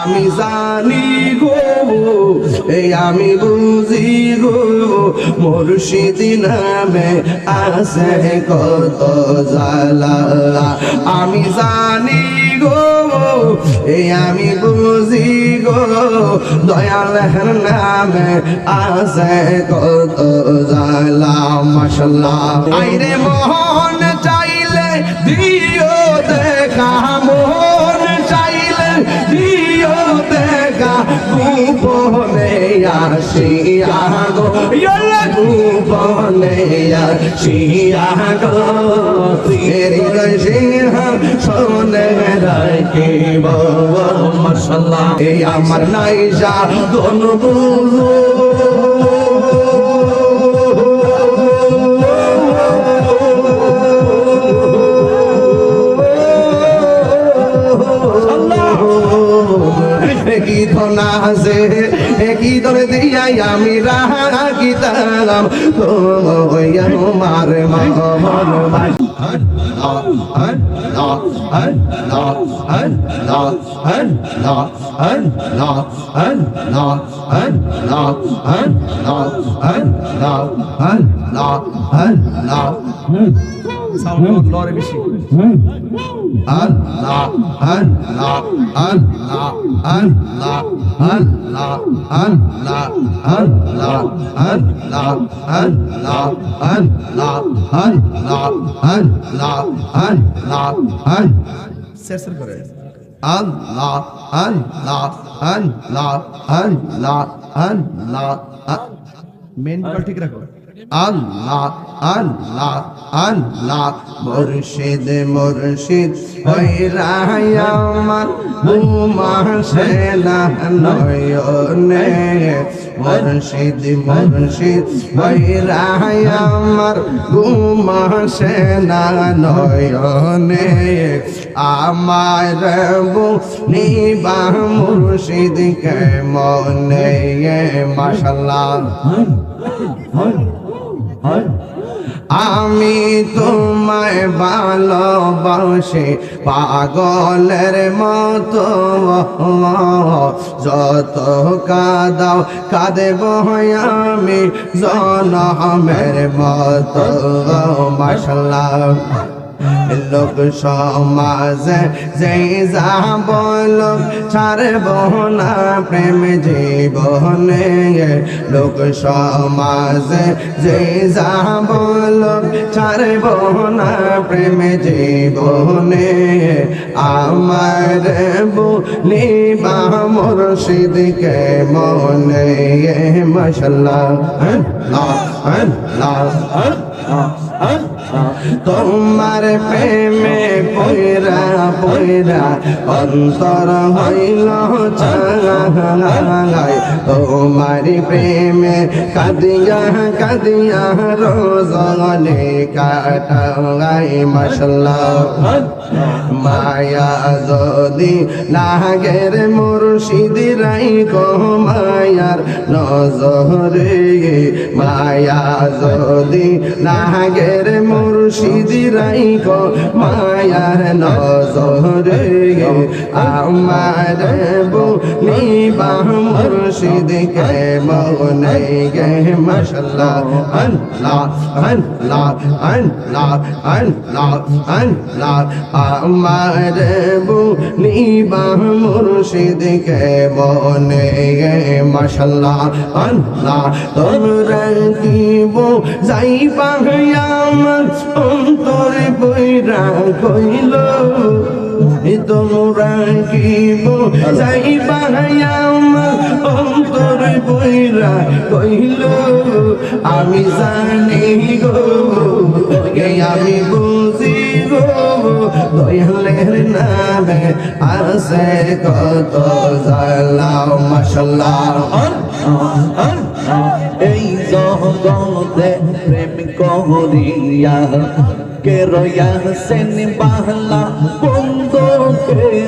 আমি জানি গো, এই আমি বুঝি গো, মুর্শিদি নামে আছে কত জালা আমি জানি গো, এই আমি বুঝি গো, দয়াল নামে আছে কত জালা মশলা আইরে মোহন চাইলে দিও গোপনে আসিয়া গো। গোপনে আসিয়া গো। সিংহ সোনে দেখো না যে একই দরে দিয়াই আমি রাখিতাম তোমার মার আমার মন ভাই লরে বেশি আল্লাহ আল্লাহ আল্লাহ আল্লাহ আল্লাহ আল্লাহ আল্লাহ আল্লাহ আল্লাহ আল্লাহ আল্লাহ আল্লাহ আল্লাহ আল্লাহ শের শের করে আল্লাহ আল্লাহ আল্লাহ আল্লাহ আল্লাহ মেন ঠিক রাখো আল্লাহ আল্লাহ আল্লাহ, মুর্শিদ মুর্শিদ বুমাসে না নয়নে। মুর্শিদ মুর্শিদ রায়ামার বুমাসে না নয়নে। আমার নিবা মুর্শিদ কে মনে মাশাল্লাহ আমি তোমায় ভালোবাসি পাগলের মতো। যত কাদাও কাঁদেব আমি জনমের মতো। মাসাল্লাহ লোক সমাজে যেই যা বল ছাড়ব না প্রেম জীবনে লোক সমাজে যেই যা বল ছাড়ব না প্রেম জীবনে আমার বলিবা মুর্শিদকে মনে মশাল্লাহ তোমার প্রেমে পয়রা পয়রা অন্তর হইল চাঙাই তোমার প্রেমে কাদিয়া কাদিয়া রোজনে কাটাই মশলা মায়া যদি লাগের মুর্শিদ রাই গো মায়ার নজরে, মায়া যদি লাগের মুর্শিদ মুর্শিদিরাই কো মায়ার নজরে আমার বনিবা মুর্শিদ কে মনে গে মশলা আল্লাহ আল্লাহ আল্লাহ আল্লাহ আল্লাহ। আমার বলিবা মুর্শিদ কে মনে গে মশলা আল্লাহ। তোমরা কিব যাইবা আমার অন্তর বৈরা কইল? তোমরা কিব যাইবা আমার বৈরা কইল আমি জানি গো আমি বুঝি গো, দয়ালের নামে আছে কত জালাও মাশাল্লাহ। এই জগতে প্রেম করিয়া, কে রয়াসেন বাহলা বন্ধ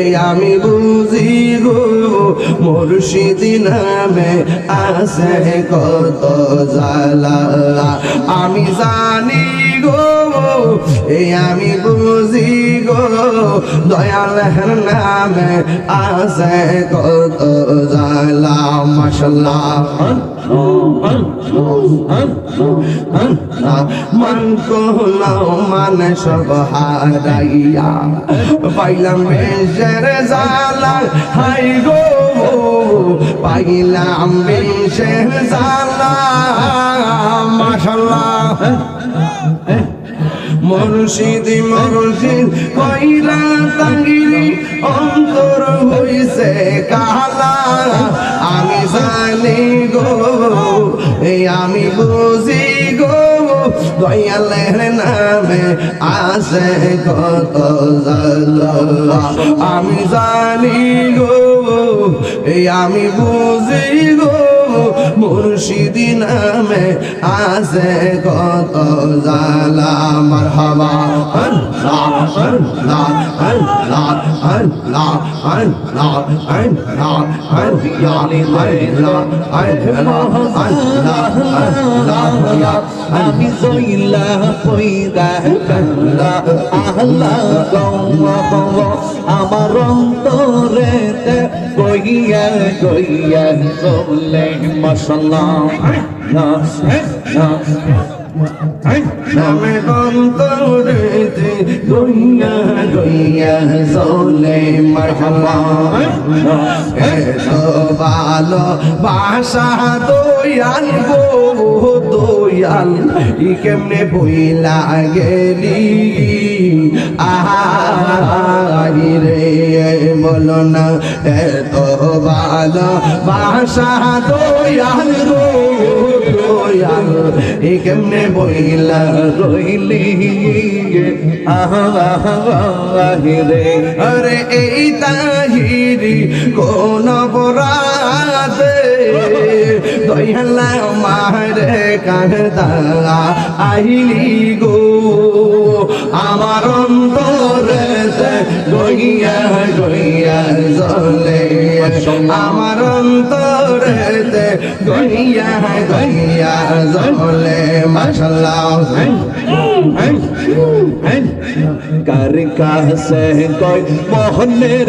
এই আমি বুঝি গো মুর্শিদ নামে আছে কত জালা আমি জানি এই আমি বুঝি গো, দয়াল নামে আছে কত জালা মাশাল্লাহ। মন কোলাও মানে সব হারাইয়া। পাইলাম বেশের জালা হাই গো, পাইলাম বেশের জালা মাশাল্লাহ। মুর্শিদ মুর্শিদ, কইরা তাঙ্গিরি অন্তর হইছে কালা। আমি জানি গো, এই আমি বুঝি গো, দয়ালের নামে আছে কত আমি জানি গো, এই আমি বুঝি গো মুর্শিদি নামে আছে কত জালা মারহাবা। আমি জইলা পয়দা কাল্লা আহলা আমার অন্তরে কইয়া কইয়া চলে মশলা না না নামে অন্তরেতে গইয়া গইয়া চলে মারহাবা এত ভালো বাসা দয়াল গো দয়াল ই কেমনে বইলা গেলি আহারি রে বলো না এত ভালো বাসা দয়াল গো দয়াল ই কেমনে বইলা রইলি? আহারে আরে এই তাহিরি কোন বরাতে দয়ালা মারে কাঁদা আইলি গো আমার অন্তরে গইয়া গইয়া জলে আমার অন্তরে গইয়া গইয়া জলে মাশাল্লাহ কার কাছে কই মোহনের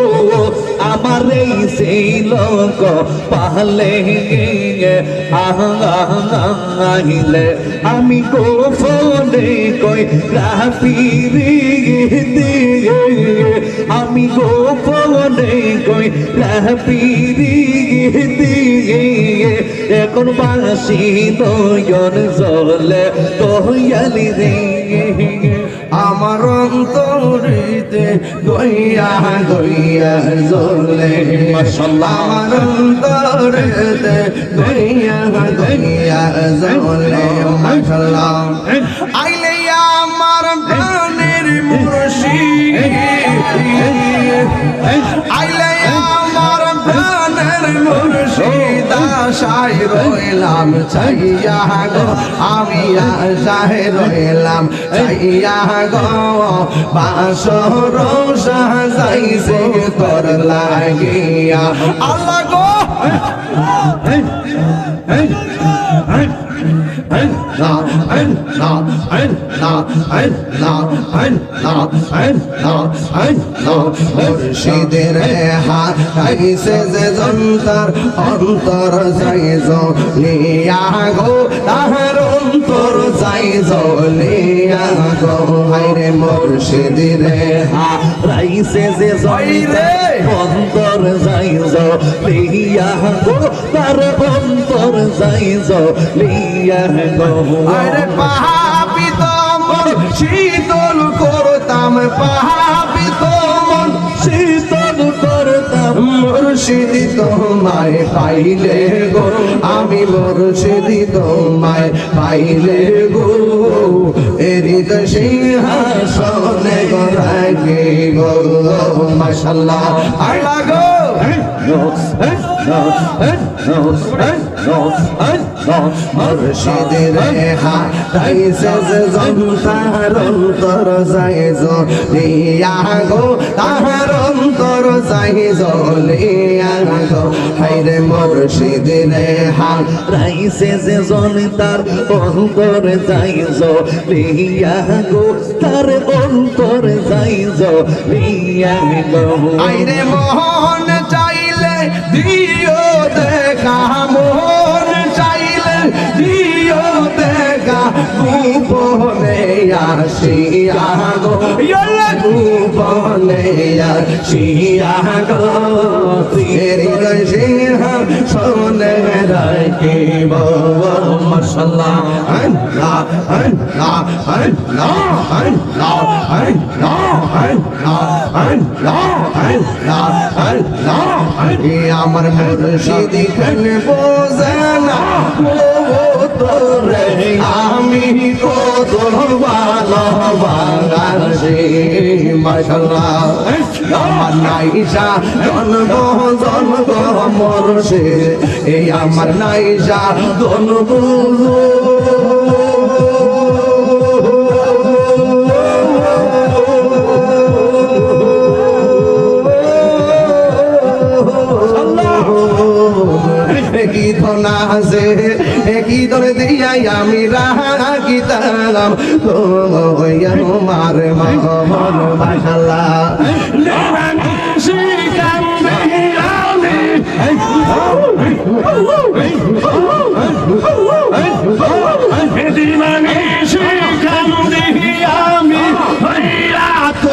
আমার এই ছিল গো পালে আহিলে আমি গোপনে কই রাপিরি দিয়ে আমি গোপনে কই রাপিরি দিয়ে এখন বাসি নয়ন জলে দয়ালি রে। আমার অন্তরিতে দইয়া দইয়া জলে আমার অন্তরিতে দইয়া দইয়া জলে আইলে আমার প্রাণের মুর্শিদ। আইলে আশায় রইলাম চাইয়া গো আমি আশায় রইলাম চাইয়া গো, বাসর সাজাইছে তোর লাগিয়া। আল্লাহ গো! মুর্শিদের হাত আইসে যে যন্তর অন্তর যাইজ নিয়া গো তাহার তোর যাই জলিয়া হাইরে মুর্শিদি রে হারাইছে যে জয় রে অন্তর যাই জলিয়া গো তার অন্তর যাই জলিয়া গো আরে পাহাবি তো শীতল করতাম পাহাবি তো মন শীতল মুর্শিদি তোমায় পাইলে গো, আমি মুর্শিদি তোমায় পাইলে গো। এরিত সিংহাসনে গো রাখি গো মাশাল্লাহ। আল্লাহ গো মুর্শিদ রে হাইছে যে জন্তার অন্তর যাই জলিয়া গো, তাহার লাগে জলে আলো হাইরে মুর্শিদ রে হারাইছে যে জন তার অন্তরে যাই জলিয়া দিয়ে গোপনে আসিয়া গো গোপনে আসিয়া গো সিংহ সোনে এ আমার মুর্শিদ খানে বোঝানা ও তোরে আমি কত ভালোবাসি মাশাল্লাহ আমার নাইসা জন্ম জন্ম মরছে এই আমার নাইসা জন্ম। কি ধনা আছে কি ধরে নাই আমি রাগিতাম। তোমার মন ভাষালা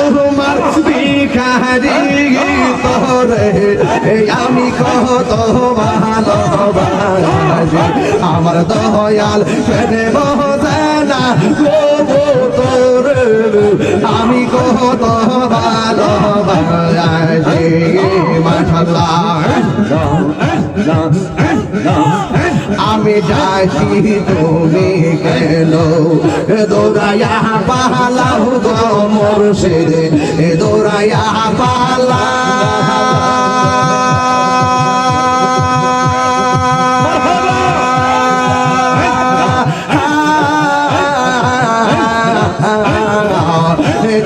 তোমার বিকারী তোরে আমি কত ভালোবাসি। আমার দয়াল আমি কত ভালোবাসি আমি ডাকি তুমি কেন? দৌড়াইয়া পালাও গো মুর্শিদ দৌড়াইয়া পালা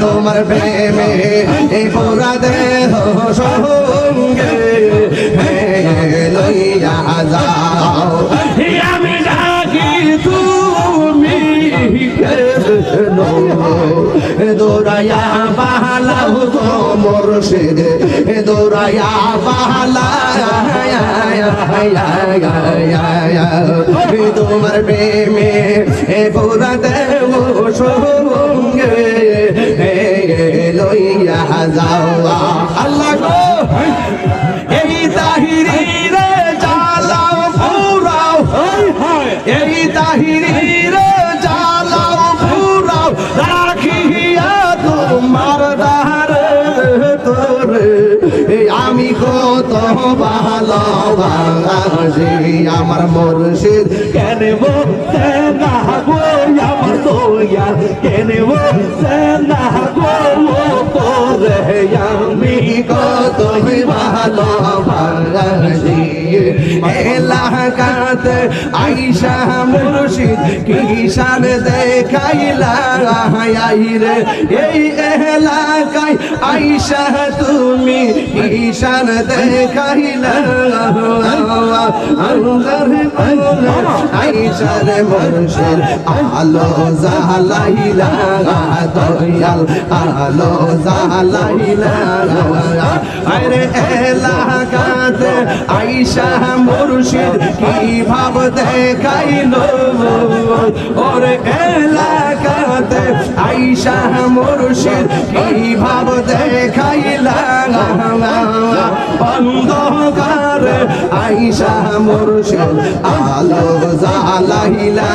তোমার প্রেমে এই পুরা দেহ সঙ্গে লইয়া যাও। আমি ডাকি তুমি দৌড়াইয়া পালাও গো মুর্শিদ দৌড়াইয়া পালা তোমার প্রেমে এ পুরা দেব সঙ্গে লইয়া যাওয়া। আল্লাহ গো এই তাহিরি রে চালাও পুরাও এই তাহিরি রে চালাও পুরাও রাখিয়া তোমার দারে তোরে এই আমি কত ভালোবাসি আমার মুর্শিদ কেন বলতে না গো আমার কেন বলতে तुम्हें बहलो भर जी এলাকাতে আইসা মুর্শিদ কিষান দেখাইলা? রে, এই এলাকায় আইসা তুমি কিষান দেখাইলা? আল্লাহর আইসা রে মুর্শিদ, আলো জালাইলা দয়াল আলো জালাইলা আইসা মুর্শিদ, কি ভাব দেখাইল? ওরে এলাকাতে আইসা মুর্শিদ, কি ভাব দেখাইলা? অন্ধকার আইসা মুর্শিদ, আলো জালাইলা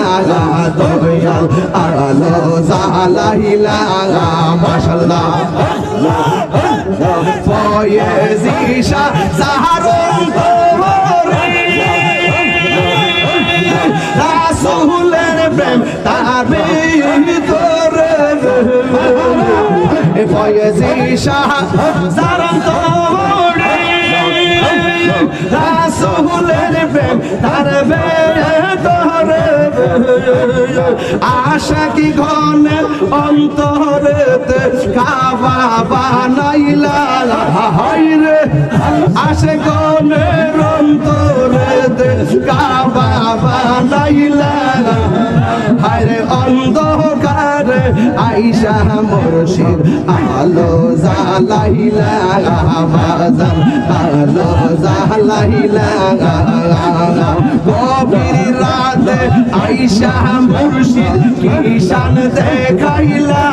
দয়াল, আলো জালাইলা মাশাআল্লাহ। ফয়েজিশা সাহারুন তোরে রাসূলের প্রেম তার ভিতরে সাহারুন তোরে রাসূলের প্রেম, তার ভিতরে আশা কি ঘনে অন্তরেতে কাবা বানাইলা? হাইরে আশে গনের অন্তরেতে কাবা বানাইলা? আইসা মুর্শিদ, আলো জালাইলা বাজান আলো জালাইলা গভীর রাতে আইসা মুর্শিদ কিষান দেখাইলা?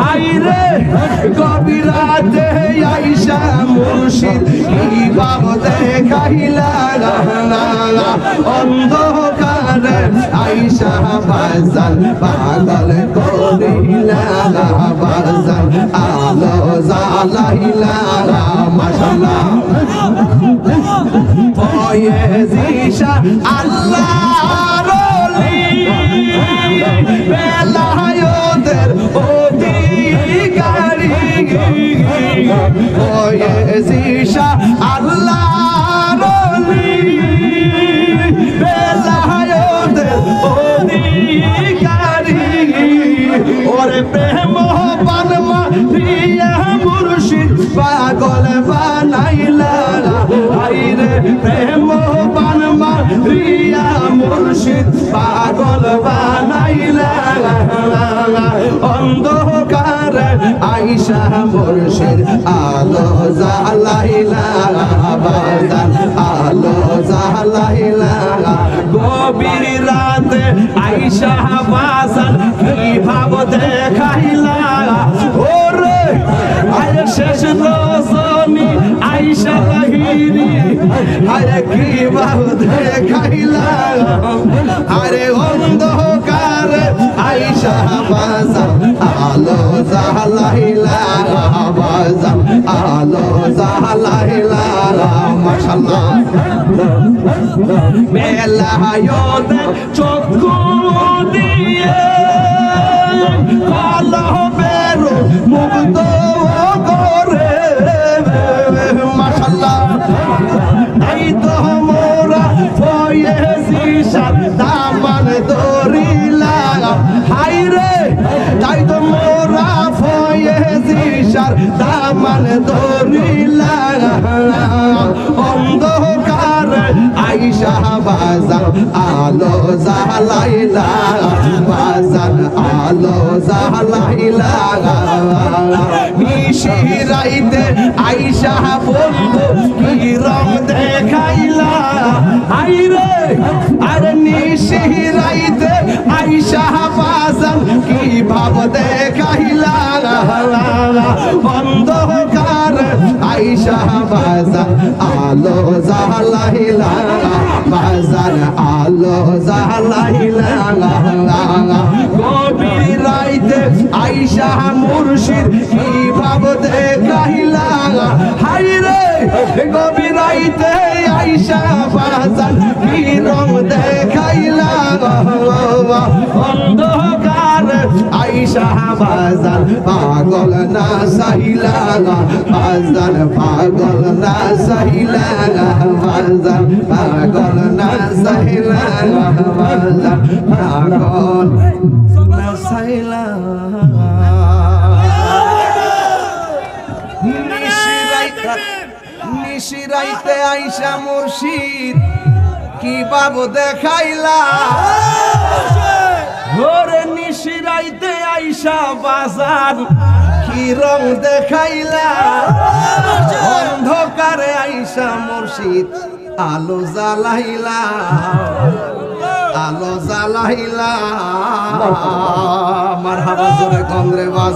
হাইরে গভীর রাতে আইসা মুর্শিদ, কি বাব দেখাইলা? অন্ধকারে আইসা বাজান, পাগল করিলা বাজান, আলো জালাইলা মাশাআল্লাহ ফয়েজিশা আল্লাহর ওলি, বেলায়েতের অধিকারী। ওলি। বেলায়েতের প্রেম পানমা প্রিয়া মুর্শিদ, পাগল বানাইলা আইরে প্রেম পানমা প্রিয়া মুর্শিদ, পাগল বানাইলা অন্ধকার আইসা মুর্শিদ, আলো জালাইলা বাজান, আলো জালাইলা গভীর রাতে আইসা লাহিরি আরে কি ভাব দেখাইলা আরে অন্ধকার আইসা বাজান আলো জালাইলা বাজান আলো জালাইলা মাশাআল্লাহ। বেলায়তে চক্ষু ফয়েজি সার আইসা বাজার আলো জালাইলা বাজার, আলো জালাইলা মিশিরাইতে আইসা বলব কি রং দেখাইলা? আইরে আরে নিশিরাইতে আইসা বাজার, কি ভাব দেখাইলা? অন্ধকার আইসা বাজার, আলো জালাইলা বাজার, আলো জালাইলা গভীর রাইতে আইসা মুর্শিদ, কি ভাব দেখাইলা হাই রে, গভীর রাইতে আইসা বাজার, কি রং দেখাইলা? অন্ধকার আইসা বাজার পাগল না সাইলা বাজার পাগল না সাইলা বাজার পাগল না সাইলা বাজার পাগল না সাইলা নিশিরাইতে আইসা মুর্শিদ, কি বাবু দেখাইলা? ওরে নিশিরাইতে আইসা বাজার, কি রং দেখাইলা? অন্ধকারে আইসা মুর্শিদ আলো জ্বালাইলা। আলো জ্বালাইলা। আমার হাবা জোরে কন্দ্রে বাজা